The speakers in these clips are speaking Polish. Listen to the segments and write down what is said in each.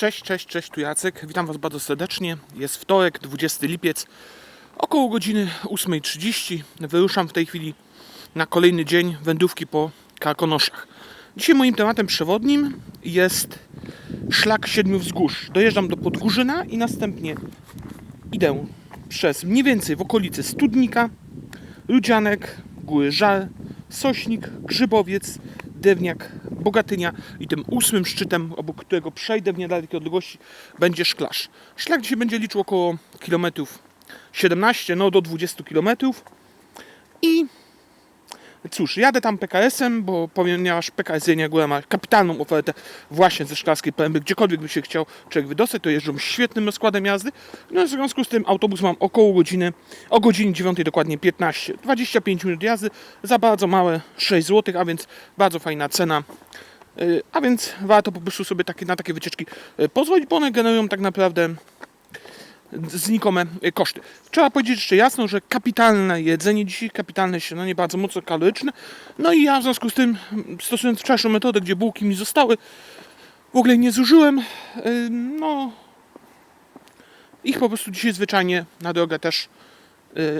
Cześć, cześć, cześć, tu Jacek. Witam Was bardzo serdecznie. Jest wtorek, 20 lipiec, około godziny 8.30. Wyruszam w tej chwili na kolejny dzień wędrówki po Karkonoszach. Dzisiaj moim tematem przewodnim jest szlak siedmiu wzgórz. Dojeżdżam do Podgórzyna i następnie idę przez mniej więcej w okolicy Studnika, Ludzianek, Góry Żal, Sośnik, Grzybowiec, Dewniak, Bogatynia i tym ósmym szczytem, obok którego przejdę w niedalekiej odległości, będzie Szklarz. Szlak dzisiaj będzie liczył około kilometrów 17, no do 20 kilometrów i Cóż, jadę tam PKS-em, bo ponieważ PKS Jelenia Góra ma kapitalną ofertę właśnie ze Szklarskiej Pęby, gdziekolwiek by się chciał człowiek wydostać, to jeżdżą świetnym rozkładem jazdy. No w związku z tym autobus mam około godziny, o godzinie 9 dokładnie 15, 25 minut jazdy za bardzo małe 6 zł, a więc bardzo fajna cena. Yy, A więc warto po prostu sobie takie, na takie wycieczki yy, pozwolić, bo one generują tak naprawdę znikome koszty. Trzeba powiedzieć jeszcze jasno, że kapitalne jedzenie dzisiaj, kapitalne śniadanie, bardzo mocno kaloryczne. No i ja w związku z tym, stosując wczorajszą metodę, gdzie bułki mi zostały, w ogóle nie zużyłem. No, ich po prostu dzisiaj zwyczajnie na drogę też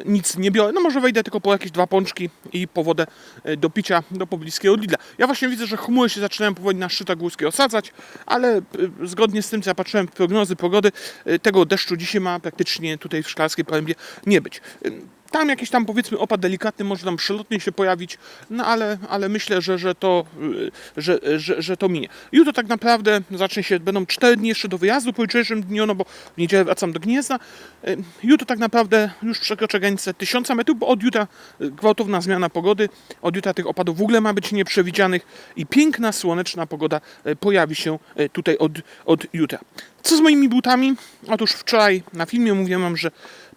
nic nie biorę. No może wejdę tylko po jakieś dwa pączki i po wodę y, do picia do pobliskiego Lidla. Ja właśnie widzę, że chmury się zaczynają powoli na szczytach górskich osadzać, ale y, zgodnie z tym, co ja patrzyłem w prognozy pogody, y, tego deszczu dzisiaj ma praktycznie tutaj w Szklarskiej Porębie nie być. Tam jakiś tam powiedzmy opad delikatny może tam przelotnie się pojawić, no ale, ale myślę, że, że, to, y, że, że, że to minie. Jutro tak naprawdę zacznie się, będą 4 dni jeszcze do wyjazdu po jutrzejszym dniu, no bo w niedzielę wracam do Gniezna. Y, Jutro tak naprawdę już przekroczę granicę 1000 metrów, bo od jutra y, gwałtowna zmiana pogody, od jutra tych opadów w ogóle ma być nieprzewidzianych i piękna, słoneczna pogoda pojawi się tutaj od, od jutra. Co z moimi butami? Otóż wczoraj na filmie mówiłem wam, że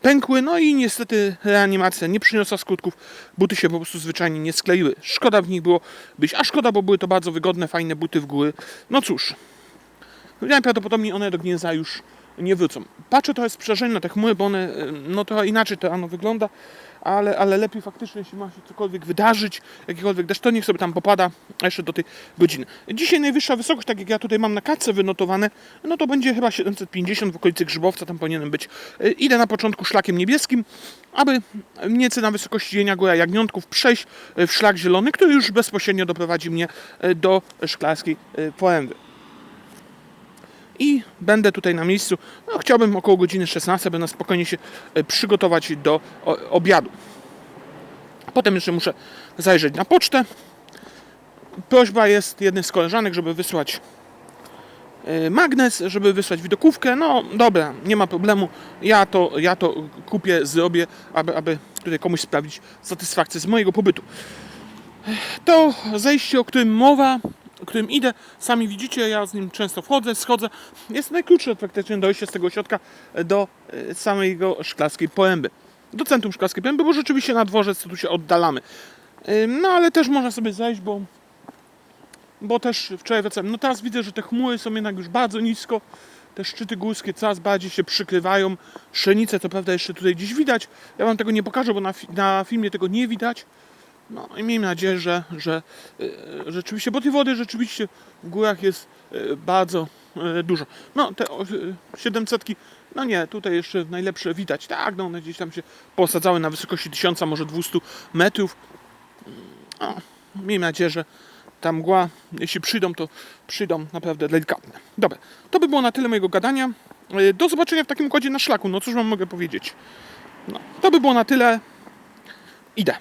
pękły, no i niestety reanimacja nie przyniosła skutków. Buty się po prostu zwyczajnie nie skleiły. Szkoda w nich było być, a szkoda, bo były to bardzo wygodne, fajne buty w góry. No cóż, najprawdopodobniej one do gniezda już nie wrócą. Patrzę trochę sprzężenie na te chmury, bo one, y, no trochę inaczej to rano wygląda, ale, ale lepiej faktycznie, jeśli ma się cokolwiek wydarzyć, jakikolwiek deszcz, to niech sobie tam popada jeszcze do tej godziny. Dzisiaj najwyższa wysokość, tak jak ja tutaj mam na kartce wynotowane, no to będzie chyba 750 w okolicy Grzybowca, tam powinienem być. Y, Idę na początku szlakiem niebieskim, aby więcej na wysokości Jenia Góra Jagniątków przejść y, w szlak zielony, który już bezpośrednio doprowadzi mnie y, do Szklarskiej Poręby i będę tutaj na miejscu. No, chciałbym około godziny 16, by na spokojnie się e, przygotować do obiadu. Potem jeszcze muszę zajrzeć na pocztę. Prośba jest jednej z koleżanek, żeby wysłać e, magnes, żeby wysłać widokówkę. No dobra, nie ma problemu. Ja to, ja to kupię, zrobię, aby, aby tutaj komuś sprawić satysfakcję z mojego pobytu. To zejście, o którym mowa, którym idę, sami widzicie, ja z nim często wchodzę, schodzę. Jest najkrótsze praktycznie dojście z tego ośrodka do e, samego Szklarskiej Poręby. Do centrum Szklarskiej Poręby, bo rzeczywiście na dworzec tu się oddalamy. E, No ale też można sobie zejść, bo, bo też wczoraj wracałem. No teraz widzę, że te chmury są jednak już bardzo nisko. Te szczyty górskie coraz bardziej się przykrywają. Szenice to prawda jeszcze tutaj gdzieś widać. Ja wam tego nie pokażę, bo na, na filmie tego nie widać. No i miejmy nadzieję, że, że e, rzeczywiście, bo tej wody rzeczywiście w górach jest e, bardzo e, dużo. No te o, e, 700, no nie, tutaj jeszcze najlepsze widać. Tak, no one gdzieś tam się posadzały na wysokości 1000, może 200 metrów. No, miejmy nadzieję, że ta mgła, jeśli przyjdą, to przyjdą naprawdę delikatne. Dobra, to by było na tyle mojego gadania. Do zobaczenia w takim układzie na szlaku. No cóż wam mogę powiedzieć. No, to by było na tyle. Idę.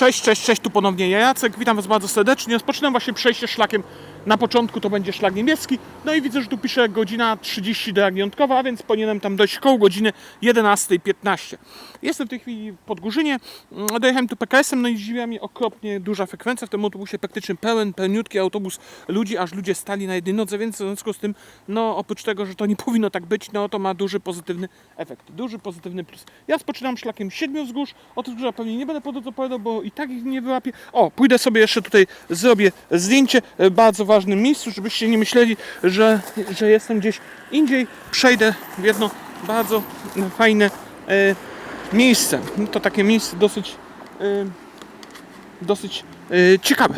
Cześć, cześć, cześć, tu ponownie ja Jacek, witam Was bardzo serdecznie. Rozpoczynam właśnie przejście szlakiem, na początku to będzie szlak niebieski, no i widzę, że tu pisze godzina 30 do Jagniątkowa, a więc powinienem tam dojść koło godziny 11.15. Jestem w tej chwili w Podgórzynie, Mm, dojechałem tu PKS-em, no i zdziwiła mnie okropnie duża frekwencja, w tym autobusie praktycznie pełen, pełniutki autobus ludzi, aż ludzie stali na jednej nodze, więc w związku z tym, no oprócz tego, że to nie powinno tak być, no to ma duży pozytywny efekt, duży pozytywny plus. Ja spoczynam szlakiem siedmiu wzgórz, o tych wzgórzach pewnie nie będę po to opowiadał, bo i tak ich nie wyłapię. O, pójdę sobie jeszcze tutaj, zrobię zdjęcie w bardzo ważnym miejscu, żebyście nie myśleli, że, że jestem gdzieś indziej. Przejdę w jedno bardzo fajne e, miejsce. No to takie miejsce dosyć, e, dosyć e, ciekawe.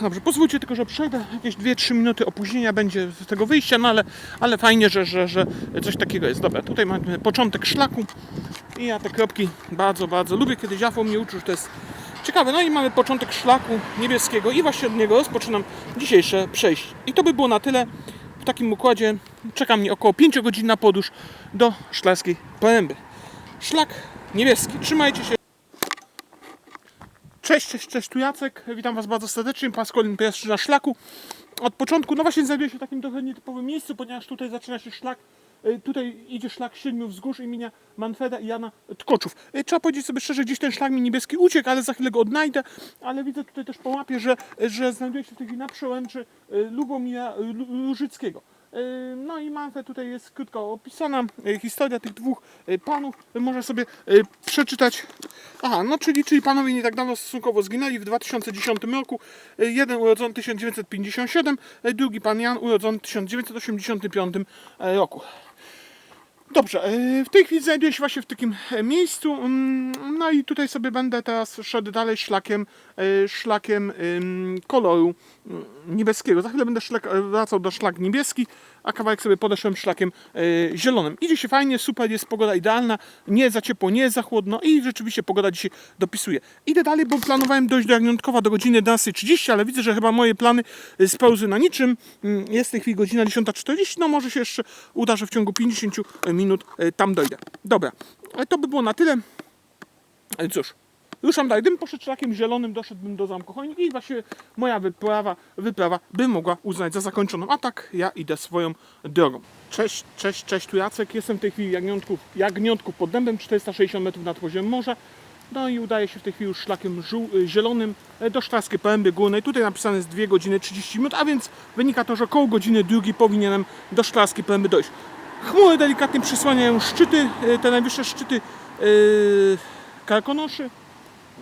Dobrze, pozwólcie tylko, że przejdę. Jakieś 2-3 minuty opóźnienia będzie z tego wyjścia, no ale, ale fajnie, że, że, że coś takiego jest. Dobra, tutaj mamy początek szlaku i ja te kropki bardzo, bardzo lubię. Kiedyś Jafo mnie uczył, że to jest ciekawe. No i mamy początek szlaku niebieskiego i właśnie od niego rozpoczynam dzisiejsze przejście. I to by było na tyle. W takim układzie czeka mnie około 5 godzin na podróż do szklarskiej Poręby. Szlak niebieski. Trzymajcie się. Cześć, cześć, cześć, tu Jacek. Witam Was bardzo serdecznie. Pan Skolin pierwszy na szlaku. Od początku, no właśnie znajduję się w takim trochę nietypowym miejscu, ponieważ tutaj zaczyna się szlak. Y, Tutaj idzie szlak siedmiu wzgórz imienia Manfreda i Jana Tkoczów. Y, Trzeba powiedzieć sobie szczerze, gdzieś ten szlak mi niebieski uciekł, ale za chwilę go odnajdę. Ale widzę tutaj też po mapie, że, że znajduje się w tej chwili na przełęczy y, Lubomira y, Lu- Różyckiego. Y, No i Manfred tutaj jest krótko opisana y, historia tych dwóch y, panów. Można sobie przeczytać. Aha, no czyli, czyli panowie nie tak dawno stosunkowo zginęli w 2010 roku. Jeden urodzony 1957, y, drugi pan Jan urodzony w 1985 roku. Dobrze, e, w tej chwili znajduję się właśnie w takim e, miejscu. mm, No i tutaj sobie będę teraz szedł dalej szlakiem, e, szlakiem ym, koloru mm, niebieskiego. Za chwilę będę szlak, e, wracał do szlak niebieski, a kawałek sobie podeszłem szlakiem e, zielonym. Idzie się fajnie, super, jest pogoda idealna, nie za ciepło, nie za chłodno i rzeczywiście pogoda dzisiaj dopisuje. Idę dalej, bo planowałem dojść do Jagniątkowa do godziny 11.30, ale widzę, że chyba moje plany e, spełzły na niczym. Mm, Jest w tej chwili godzina 10.40, no może się jeszcze uda, że w ciągu 50 minut e, tam dojdę. Dobra, ale to by było na tyle. Cóż, ruszam dalej. Gdybym poszedł szlakiem zielonym, doszedłbym do zamku i właśnie moja wyprawa, wyprawa by mogła uznać za zakończoną. A tak ja idę swoją drogą. Cześć, cześć, cześć, tu Jacek. Jestem w tej chwili jagniątków, jagniątków pod dębem, 460 metrów nad poziomem morza. No i udaje się w tej chwili już szlakiem y, zielonym e, do Szklarskiej Poręby Górnej. Tutaj napisane jest 2 godziny 30 minut, a więc wynika to, że około godziny drugiej powinienem do Szklarskiej Poręby dojść. Chmury delikatnie przysłaniają szczyty, e, te najwyższe szczyty yy, Karkonoszy.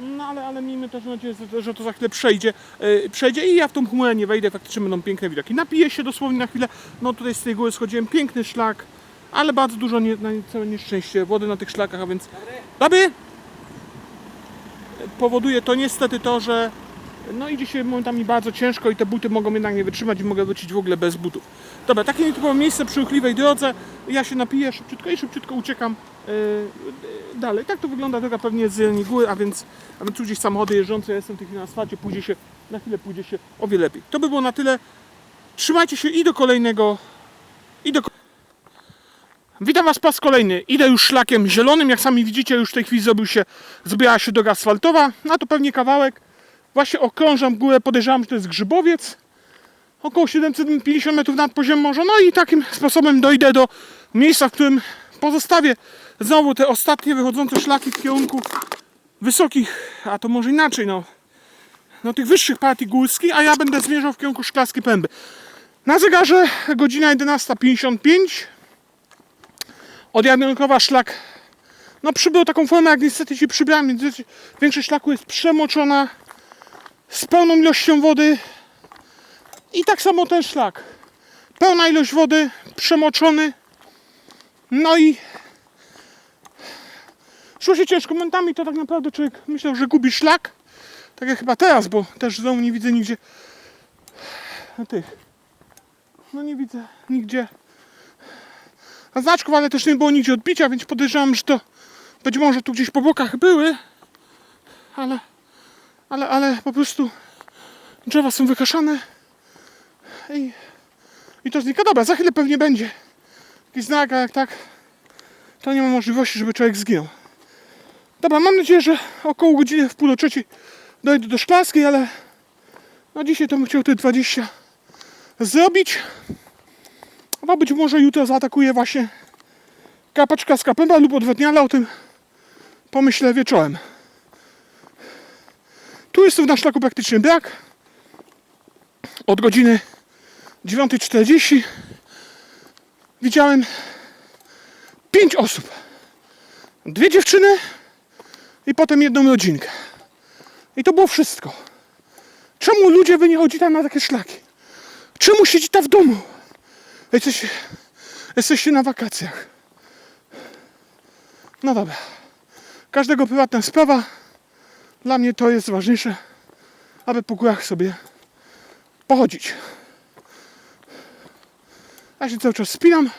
No ale, ale miejmy też nadzieję, że- to za chwilę przejdzie, e, przejdzie i ja w tą chmurę nie wejdę, faktycznie będą piękne widoki. Napiję się dosłownie na chwilę, no tutaj z tej góry schodziłem, piękny szlak, ale bardzo dużo nie, na całe nieszczęście wody na tych szlakach, a więc... Dobry! Powoduje to niestety to, że no idzie się momentami bardzo ciężko i te buty mogą jednak nie wytrzymać i mogę wrócić w ogóle bez butów. Dobra, takie nietypowe miejsce przy uchliwej drodze, ja się napiję szybciutko i szybciutko uciekam dalej. Tak to wygląda droga pewnie z Jeleni Góry, a więc, a więc tu gdzieś samochody jeżdżące, ja jestem w tej chwili na asfalcie, pójdzie się, na chwilę pójdzie się o wiele lepiej. To by było na tyle. Trzymajcie się i do kolejnego, i do Witam Was po raz kolejny. Idę już szlakiem zielonym. Jak sami widzicie, już w tej chwili zrobił się, zrobiła się droga asfaltowa. No to pewnie kawałek. Właśnie okrążam górę, podejrzewam, że to jest Grzybowiec. Około 750 metrów nad poziomem morza. No i takim sposobem dojdę do miejsca, w którym pozostawię znowu te ostatnie wychodzące szlaki w kierunku wysokich, a to może inaczej, no, no tych wyższych partii górskich, a ja będę zmierzał w kierunku Szklarskiej Pęby. Na zegarze godzina 11.55. Od szlak no przybył taką formę, jak niestety ci przybrałem, więc większość szlaku jest przemoczona z pełną ilością wody i tak samo ten szlak. Pełna ilość wody, przemoczony. No i szło się ciężko. Momentami to tak naprawdę człowiek myślał, że gubi szlak. Tak jak chyba teraz, bo też znowu nie widzę nigdzie no tych. No nie widzę nigdzie znaczków, ale też nie było nigdzie odbicia, więc podejrzewam, że to być może tu gdzieś po bokach były, ale, ale, ale po prostu drzewa są wykaszane i, i to znika. Dobra, za chwilę pewnie będzie jakiś znak, a jak tak, to nie ma możliwości, żeby człowiek zginął. Dobra, mam nadzieję, że około godziny w pół do trzeciej dojdę do Szklarskiej, ale no dzisiaj to bym chciał te 20 zrobić. A być może jutro zaatakuje właśnie kapaczka z kapęba lub odwodniala, o tym pomyślę wieczorem. Tu jest na szlaku praktycznie brak. Od godziny 9.40 widziałem 5 osób. Dwie dziewczyny i potem jedną rodzinkę. I to było wszystko. Czemu ludzie wy nie chodzi tam na takie szlaki? Czemu siedzi tam w domu? Jesteście, jesteście na wakacjach. No dobra. Każdego prywatna sprawa. Dla mnie to jest ważniejsze, aby po górach sobie pochodzić. Ja się cały czas spinam.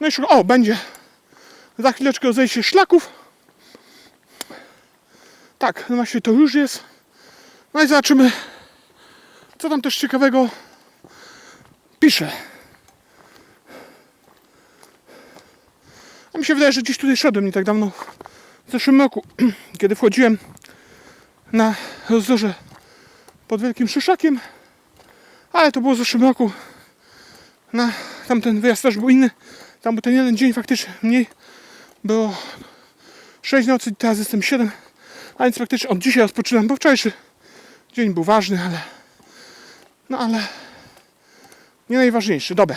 No i szukam. O, będzie za chwileczkę zejście szlaków. Tak, no właśnie to już jest. No i zobaczymy, co tam też ciekawego pisze. A mi się wydaje, że gdzieś tutaj szedłem nie tak dawno, w zeszłym roku, kiedy wchodziłem na rozdroże pod Wielkim Szyszakiem, ale to było w zeszłym roku. Na tamten wyjazd też był inny. Tam był ten jeden dzień faktycznie mniej. Było 6 nocy, teraz jestem 7. A więc faktycznie od dzisiaj rozpoczynam, bo wczorajszy dzień był ważny, ale no ale nie najważniejszy. Dobra.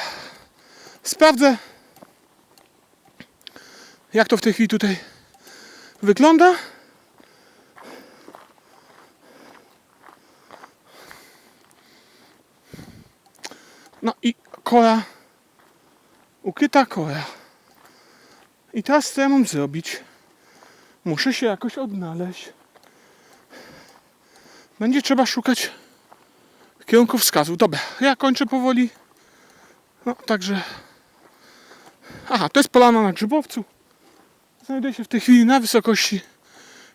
Sprawdzę jak to w tej chwili tutaj wygląda. No i kola ukryta kola. I teraz co ja mam zrobić? Muszę się jakoś odnaleźć. Będzie trzeba szukać kierunkowskazów. Dobra, ja kończę powoli. No, także... Aha, to jest polana na Grzybowcu. Znajduję się w tej chwili na wysokości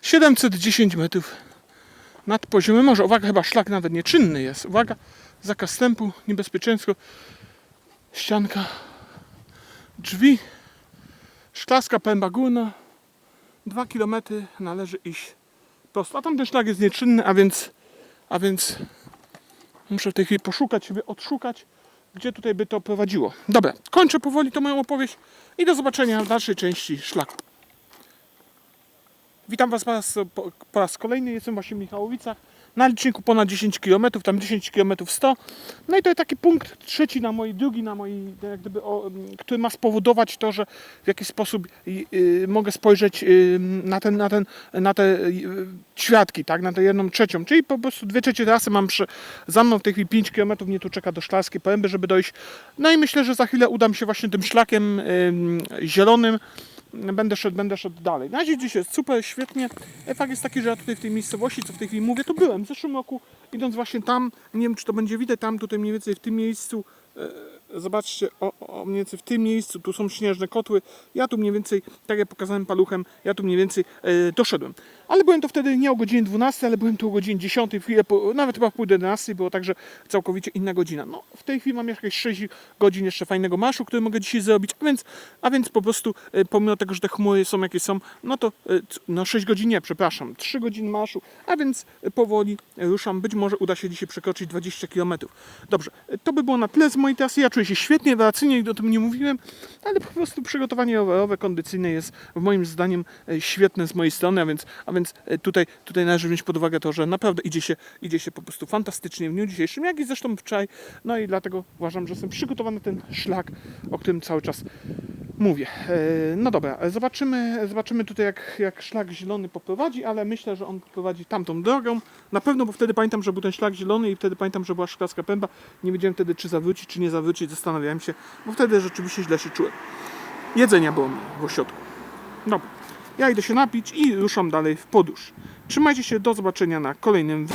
710 metrów nad poziomem morza. Uwaga, chyba szlak nawet nieczynny jest. Uwaga, zakaz wstępu, niebezpieczeństwo, ścianka, drzwi, szklarska pęba górna. Dwa kilometry należy iść prosto. A tamten szlak jest nieczynny, a więc, a więc muszę w tej chwili poszukać, sobie odszukać, gdzie tutaj by to prowadziło. Dobra, kończę powoli tą moją opowieść i do zobaczenia w dalszej części szlaku. Witam Was po raz, po, po raz kolejny, jestem właśnie w Michałowicach. Na liczniku ponad 10 km, tam 10 km 100. No i to jest taki punkt trzeci na mojej drugi, na mojej, jak gdyby, o, który ma spowodować to, że w jakiś sposób y, mogę spojrzeć y, na, ten, na, ten, na te y, tak, na tę jedną trzecią. Czyli po prostu dwie trzecie trasy mam przy, za mną w tej chwili 5 km, mnie tu czeka do Szklarskiej Poręby, żeby dojść. No i myślę, że za chwilę udam się właśnie tym szlakiem y, zielonym będę szedł, będę szedł dalej. Na razie dziś jest super, świetnie. Efekt jest taki, że ja tutaj w tej miejscowości, co w tej chwili mówię, to byłem w zeszłym roku, idąc właśnie tam, nie wiem czy to będzie widać, tam tutaj mniej więcej w tym miejscu, e, zobaczcie, o, o, mniej więcej w tym miejscu, tu są śnieżne kotły, ja tu mniej więcej, tak jak pokazałem paluchem, ja tu mniej więcej e, doszedłem. Ale byłem to wtedy nie o godzinie 12, ale byłem tu o godzinie 10, chwilę po, nawet chyba w pół do 11, było także całkowicie inna godzina. No, w tej chwili mam jakieś 6 godzin jeszcze fajnego marszu, który mogę dzisiaj zrobić, a więc, a więc po prostu, e, pomimo tego, że te chmury są jakie są, no to, e, no 6 godzin nie, przepraszam, 3 godziny marszu, a więc e, powoli ruszam, być może uda się dzisiaj przekroczyć 20 km. Dobrze, to by było na tyle z mojej trasy, ja czuję się świetnie, relacyjnie, o tym nie mówiłem, ale po prostu przygotowanie rowerowe, kondycyjne jest moim zdaniem świetne z mojej strony, a więc, a więc e, tutaj, tutaj należy wziąć pod uwagę to, że naprawdę idzie się, idzie się po prostu fantastycznie w dniu dzisiejszym, jak i zresztą wczoraj, no i dlatego uważam, że jestem przygotowany na ten szlak, o którym cały czas mówię. E, No dobra, zobaczymy, zobaczymy tutaj jak, jak szlak zielony poprowadzi, ale myślę, że on poprowadzi tamtą drogą. Na pewno, bo wtedy pamiętam, że był ten szlak zielony i wtedy pamiętam, że była szklarska pęba. Nie wiedziałem wtedy, czy zawrócić, czy nie zawrócić, zastanawiałem się, bo wtedy rzeczywiście źle się czułem. Jedzenia było mi w ośrodku. Dobra, ja idę się napić i ruszam dalej w podróż. Trzymajcie się, do zobaczenia na kolejnym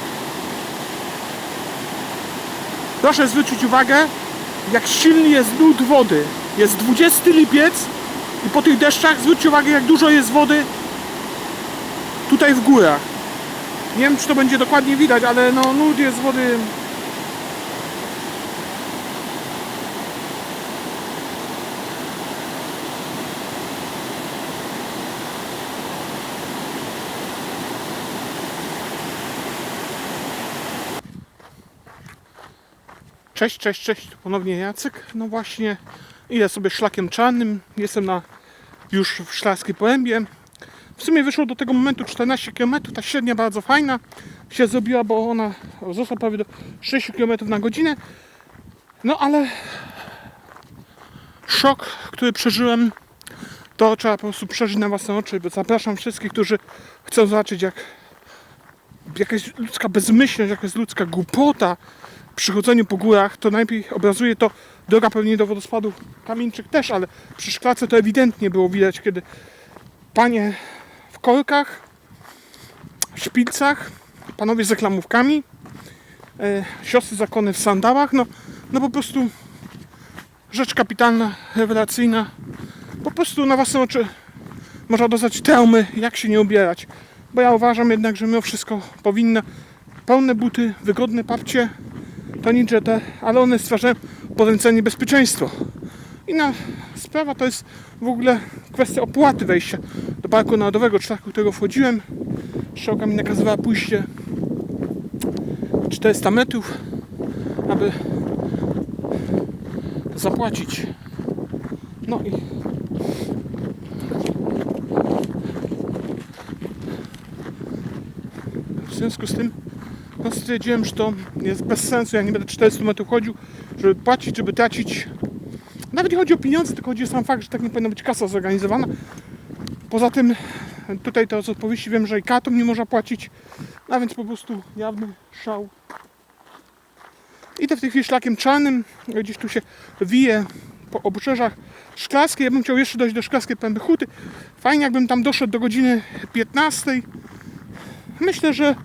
Proszę zwrócić uwagę, jak silny jest nut wody. Jest 20 lipiec i po tych deszczach zwróćcie uwagę, jak dużo jest wody tutaj w górach. Nie wiem, czy to będzie dokładnie widać, ale no nut jest wody. Cześć, cześć, cześć, ponownie Jacek. No właśnie, idę sobie szlakiem czarnym. Jestem na już w Szklarskiej Porębie. W sumie wyszło do tego momentu 14 km, ta średnia bardzo fajna się zrobiła, bo ona wzrosła prawie do 6 km na godzinę. No ale szok, który przeżyłem, to trzeba po prostu przeżyć na własne oczy. Zapraszam wszystkich, którzy chcą zobaczyć jak jakaś ludzka bezmyślność, jakaś ludzka głupota przy chodzeniu po górach, to najlepiej obrazuje to droga pewnie do wodospadu Kamieńczyk też, ale przy szklarce to ewidentnie było widać, kiedy panie w korkach, w szpilcach, panowie z reklamówkami e, siostry zakony w sandałach. No, no po prostu rzecz kapitalna, rewelacyjna. Po prostu na własne oczy można doznać traumy, jak się nie ubierać. Bo ja uważam jednak, że mimo wszystko powinno pełne buty, wygodne papcie, to nic, że te, ale one stwarzają potencjalne niebezpieczeństwo. Inna sprawa to jest w ogóle kwestia opłaty wejścia do Parku Narodowego, szlaku, którego wchodziłem. Strzałka mi nakazywała pójście 400 metrów, aby zapłacić. No i w związku z tym no stwierdziłem, że to jest bez sensu. Ja nie będę 400 metrów chodził, żeby płacić, żeby tracić. Nawet nie chodzi o pieniądze, tylko chodzi o sam fakt, że tak nie powinna być kasa zorganizowana. Poza tym tutaj to z odpowiedzi wiem, że i kartą nie można płacić. A więc po prostu jawny szał. Idę w tej chwili szlakiem czarnym, gdzieś tu się wije po obrzeżach szklarskiej. Ja bym chciał jeszcze dojść do szklarskiej pęby huty. Fajnie jakbym tam doszedł do godziny 15. Myślę, że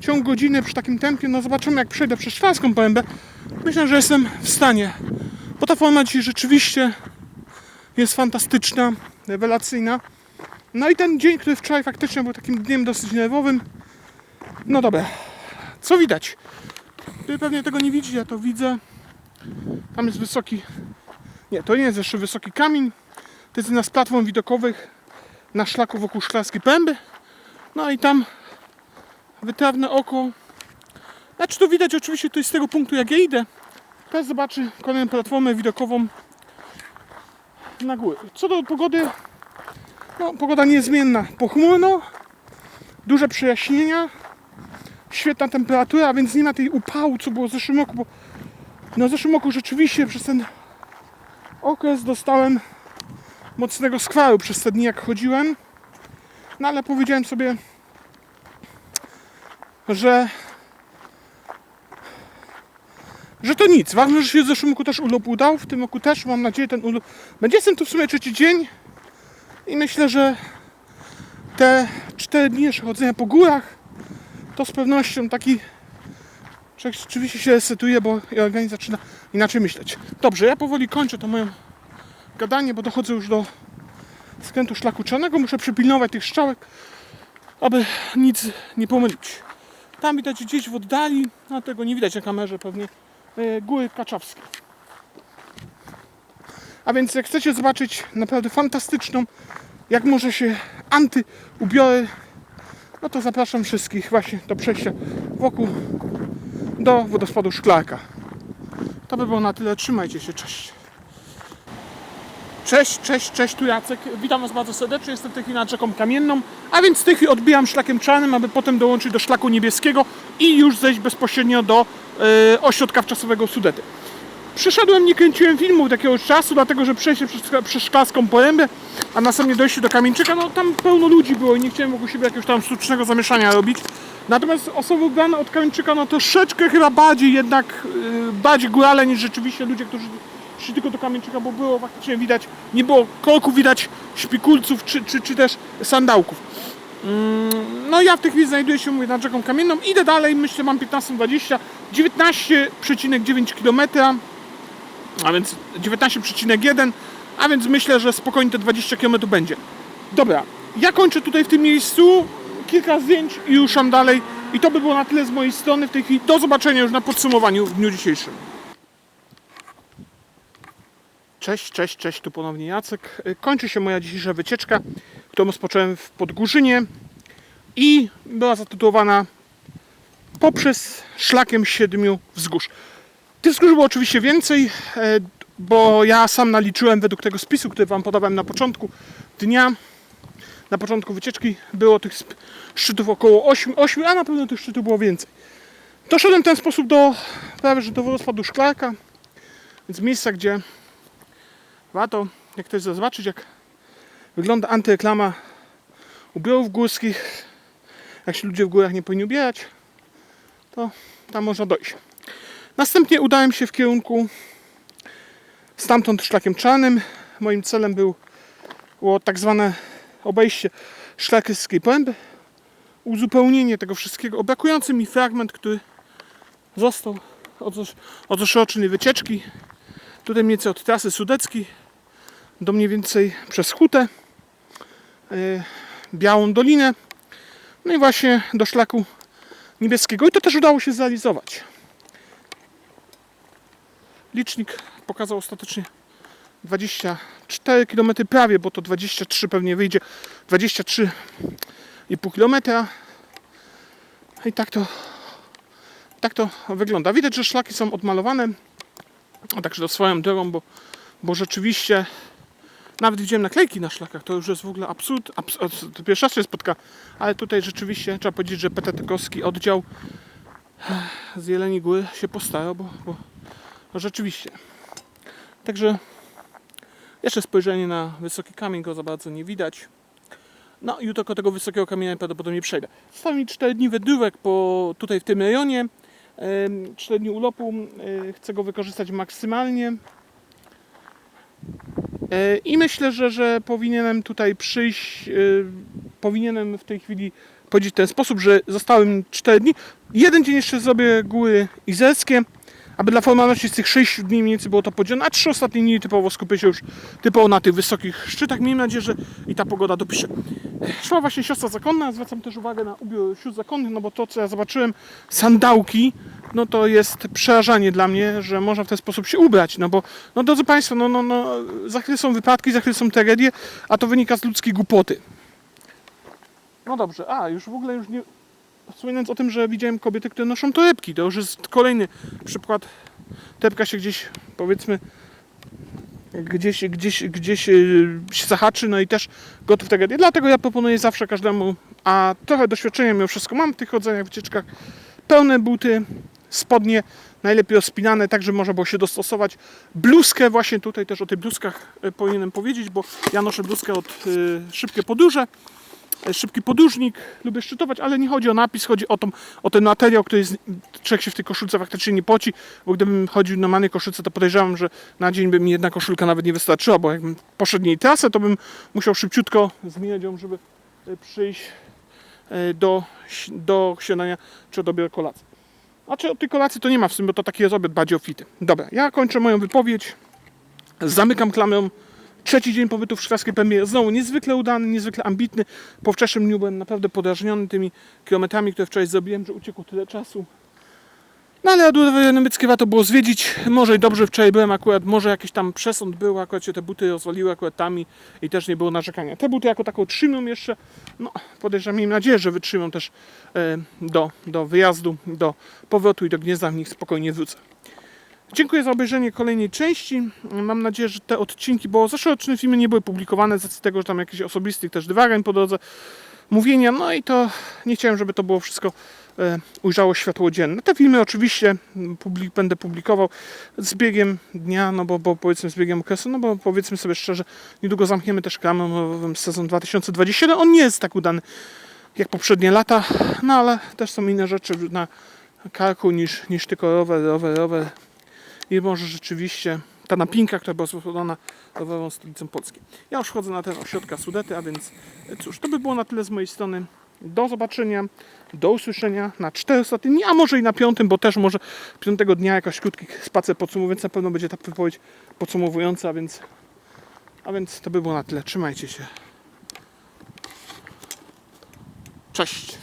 w ciągu godziny przy takim tempie, no zobaczymy jak przejdę przez szklarską pębę. Myślę, że jestem w stanie. Bo ta forma dzisiaj rzeczywiście jest fantastyczna, rewelacyjna. No i ten dzień, który wczoraj faktycznie był takim dniem dosyć nerwowym. No dobra, co widać? Ty pewnie tego nie widzisz, ja to widzę. Tam jest wysoki. Nie, to nie jest jeszcze wysoki kamień. To jest jedna z platform widokowych na szlaku wokół szklarskiej pęby. No i tam wytrawne oko. Znaczy to widać oczywiście tutaj z tego punktu jak ja idę. Teraz zobaczy kolejną platformę widokową na górę. Co do pogody, no pogoda niezmienna. Pochmurno, duże przejaśnienia, świetna temperatura, więc nie ma tej upału, co było w zeszłym roku, bo no w zeszłym roku rzeczywiście przez ten okres dostałem mocnego skwaru przez te dni jak chodziłem. No ale powiedziałem sobie, że że to nic. Ważne, że się w zeszłym roku też urlop udał, w tym roku też mam nadzieję ten urlop będzie. Jestem tu w sumie trzeci dzień i myślę, że te cztery dni jeszcze chodzenia po górach to z pewnością taki człowiek rzeczywiście się resetuje, bo organizm zaczyna inaczej myśleć. Dobrze, ja powoli kończę to moje gadanie, bo dochodzę już do skrętu szlaku czarnego. Muszę przypilnować tych strzałek, aby nic nie pomylić. Tam widać gdzieś w oddali, a tego nie widać na kamerze pewnie, e, góry kaczawskie. A więc jak chcecie zobaczyć naprawdę fantastyczną, jak może się anty ubiory, no to zapraszam wszystkich właśnie do przejścia wokół do wodospadu Szklarka. To by było na tyle. Trzymajcie się. Cześć. Cześć, cześć, cześć, tu Jacek. Witam Was bardzo serdecznie. Jestem w tej chwili nad rzeką Kamienną, a więc w tej chwili odbijam szlakiem czarnym, aby potem dołączyć do szlaku niebieskiego i już zejść bezpośrednio do e, ośrodka wczasowego Sudety. Przyszedłem, nie kręciłem filmu od jakiegoś czasu, dlatego że przejście przez, przez szklarską porębę, a następnie dojście do Kamieńczyka, no tam pełno ludzi było i nie chciałem wokół siebie jakiegoś tam sztucznego zamieszania robić. Natomiast osoby ubrane od Kamieńczyka, no troszeczkę chyba bardziej jednak, yy, bardziej górale niż rzeczywiście ludzie, którzy szli tylko do Kamieńczyka, bo było faktycznie widać, nie było korków, widać szpikulców czy, czy, czy też sandałków. Mm, No ja w tej chwili znajduję się mówię, nad rzeką Kamienną, idę dalej, myślę mam 15-20, 19,9 km, a więc 19,1, a więc myślę, że spokojnie te 20 km będzie. Dobra, ja kończę tutaj w tym miejscu, kilka zdjęć i ruszam dalej. I to by było na tyle z mojej strony w tej chwili. Do zobaczenia już na podsumowaniu w dniu dzisiejszym. Cześć, cześć, cześć, tu ponownie Jacek. Y, Kończy się moja dzisiejsza wycieczka, którą rozpocząłem w Podgórzynie i była zatytułowana Poprzez szlakiem siedmiu wzgórz. Tych wzgórz było oczywiście więcej, e, bo ja sam naliczyłem według tego spisu, który Wam podawałem na początku dnia. Na początku wycieczki było tych szczytów około 8, 8, a na pewno tych szczytów było więcej. Doszedłem w ten sposób do prawie że do wodospadu Szklarka, więc miejsca, gdzie warto, jak ktoś zobaczyć, jak wygląda antyreklama ubiorów górskich, jak się ludzie w górach nie powinni ubierać, to tam można dojść. Następnie udałem się w kierunku stamtąd szlakiem czarnym. Moim celem był, było tak zwane obejście szlakierskiej pęby, uzupełnienie tego wszystkiego, brakujący mi fragment, który został od, od wycieczki. Tutaj mniej więcej od trasy sudeckiej do mniej więcej przez Hutę, e, Białą Dolinę, no i właśnie do szlaku niebieskiego. I to też udało się zrealizować. Licznik pokazał ostatecznie 24 km prawie, bo to 23 pewnie wyjdzie. 23,5 km. I tak to, tak to wygląda. Widać, że szlaki są odmalowane. A także to swoją drogą, bo, bo rzeczywiście nawet widziałem naklejki na szlakach. To już jest w ogóle absurd. absurd to pierwszy raz się spotka. Ale tutaj rzeczywiście trzeba powiedzieć, że PTT-kowski oddział z Jeleni Góry się postarał, bo, bo no rzeczywiście. Także jeszcze spojrzenie na wysoki kamień, go za bardzo nie widać. No jutro koło tego wysokiego kamienia prawdopodobnie przejdę. Zostało mi 4 dni wędrówek po, tutaj w tym rejonie. 4 dni urlopu. Chcę go wykorzystać maksymalnie. E, I myślę, że, że powinienem tutaj przyjść, e, powinienem w tej chwili powiedzieć w ten sposób, że zostały mi 4 dni. Jeden dzień jeszcze zrobię góry izerskie, aby dla formalności z tych 6 dni mniej więcej było to podzielone, a trzy ostatnie dni typowo skupię się już typowo na tych wysokich szczytach. Miejmy nadzieję, że i ta pogoda dopisze. Szła właśnie siostra zakonna, zwracam też uwagę na ubiór sióstr zakonnych, no bo to co ja zobaczyłem, sandałki, no to jest przerażanie dla mnie, że można w ten sposób się ubrać, no bo, no drodzy Państwo, no, no, no, za chwilę są wypadki, za chwilę są tragedie, a to wynika z ludzkiej głupoty. No dobrze, a już w ogóle już nie, wspominając o tym, że widziałem kobiety, które noszą torebki, to już jest kolejny przykład, torebka się gdzieś, powiedzmy, gdzieś, gdzieś, gdzieś yy, się zahaczy, no i też gotów tragedię. Dlatego ja proponuję zawsze każdemu, a trochę doświadczenia mimo wszystko mam w tych chodzeniach, wycieczkach, pełne buty, spodnie, najlepiej rozpinane, tak żeby można było się dostosować. Bluzkę, właśnie tutaj też o tych bluzkach e, powinienem powiedzieć, bo ja noszę bluzkę od y, Szybkie Podróże, e, szybki podróżnik, lubię szczytować, ale nie chodzi o napis, chodzi o, tą, o ten materiał, który jest, człowiek się w tej koszulce faktycznie nie poci, bo gdybym chodził na manej koszulce, to podejrzewam, że na dzień by mi jedna koszulka nawet nie wystarczyła, bo jakbym poszedł jej trasę, to bym musiał szybciutko zmieniać ją, żeby e, przyjść e, do, do śniadania czy do kolacji. A czy o tej kolacji to nie ma w sumie, bo to taki jest obiad bardziej ofity. Dobra, ja kończę moją wypowiedź. Zamykam klamrą. Trzeci dzień pobytu w szklarskiej premierze. Znowu niezwykle udany, niezwykle ambitny. Po wczorajszym dniu byłem naprawdę podrażniony tymi kilometrami, które wczoraj zrobiłem, że uciekło tyle czasu. No ale Odłowę Niemieckie warto było zwiedzić. Może i dobrze wczoraj byłem akurat, może jakiś tam przesąd był, akurat się te buty rozwaliły akurat tam i, i też nie było narzekania. Te buty jako taką trzymią jeszcze, no podejrzewam, miejmy nadzieję, że wytrzymią też e, do, do wyjazdu, do powrotu i do gniezda w nich spokojnie wrócę. Dziękuję za obejrzenie kolejnej części. Mam nadzieję, że te odcinki, bo zeszłoroczne filmy nie były publikowane z racji tego, że tam jakiś osobistych też dywagań po drodze mówienia, no i to nie chciałem, żeby to było wszystko e, ujrzało światło dzienne. Te filmy oczywiście będę publikował z biegiem dnia, no bo, bo powiedzmy z biegiem okresu, no bo powiedzmy sobie szczerze, niedługo zamkniemy też kramem sezon 2021. On nie jest tak udany jak poprzednie lata, no ale też są inne rzeczy na karku niż, niż tylko rower, rower, rower i może rzeczywiście ta napinka, która była spowodowana rowerową stolicą Polski. Ja już chodzę na ten ośrodka Sudety, a więc cóż, to by było na tyle z mojej strony. Do zobaczenia, do usłyszenia na 400 dni, a może i na piątym, bo też może piątego dnia jakaś krótki spacer podsumowujący, na pewno będzie ta wypowiedź podsumowująca, a więc, a więc to by było na tyle. Trzymajcie się. Cześć.